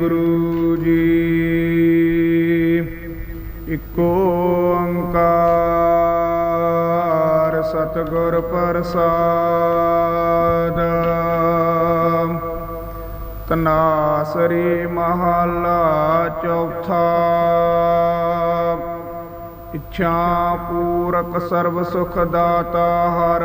ਗੁਰੂ ਜੀ। ਇਕੋ ਓੰਕਾਰ ਸਤਿਗੁਰ ਪ੍ਰਸਾਦ। ਤਨਾਸਰੀ ਮਹਲਾ ਚੌਥਾ। ਇੱਛਾ ਪੂਰਕ ਸਰਬ ਸੁਖ ਦਾਤਾ ਹਰ।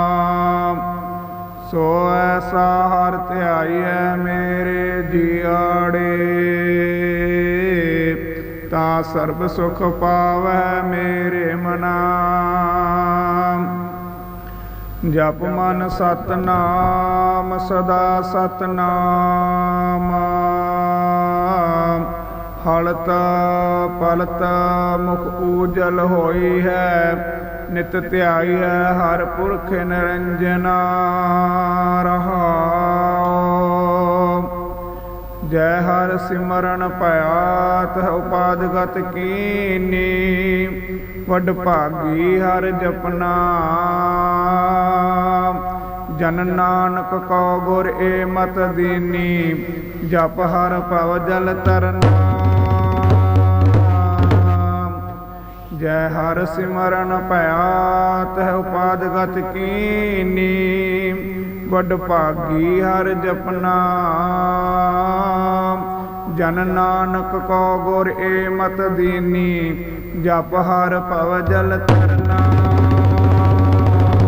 ਸੋ ਐਸਾ ਹਰ ਧਿਆਈਐ ਮੇਰੇ ਜੀਆੜੇ ਤਾਂ ਸਰਬ ਸੁਖ ਪਾਵੈ ਮੇਰੇ ਮਨਾ। ਜਪ ਮਨ ਸਤਨਾਮ, ਸਦਾ ਸਤਨਾਮ। ਹਲਤ ਪਲਤ ਮੁਖ ਊਜਲ ਹੋਈ ਹੈ, ਨਿਤ ਧਿਆਈ ਹੈ, ਹਰ ਪੁਰਖ ਨਿਰੰਜਨਾ ਰਹਾਉ। ਜੈ ਹਰ ਸਿਮਰਨ ਭਇਆ ਉਪਾਦਗਤ ਕੀਨੀ, ਵਡ ਭਾਗੀ ਹਰ ਜਪਨਾ। ਜਨ ਨਾਨਕ ਕੋ ਗੁਰ ਏ ਮਤ ਦੀਨੀ, ਜਪ ਹਰ ਭਵ ਜਲ ਤਰਨਾ। ਹਰ ਸਿਮਰਨ ਭਇਆ, ਤਹ ਉਪਾਦਗਤ ਕੀਨੀ। ਵਡ ਭਾਗੀ ਹਰ ਜਪਨਾ। ਜਨ ਨਾਨਕ ਕੋ ਗੁਰ ਏ ਮਤ ਦੀਨੀ, ਜਪ ਹਰ ਭਵ ਜਲ ਤਰਨਾ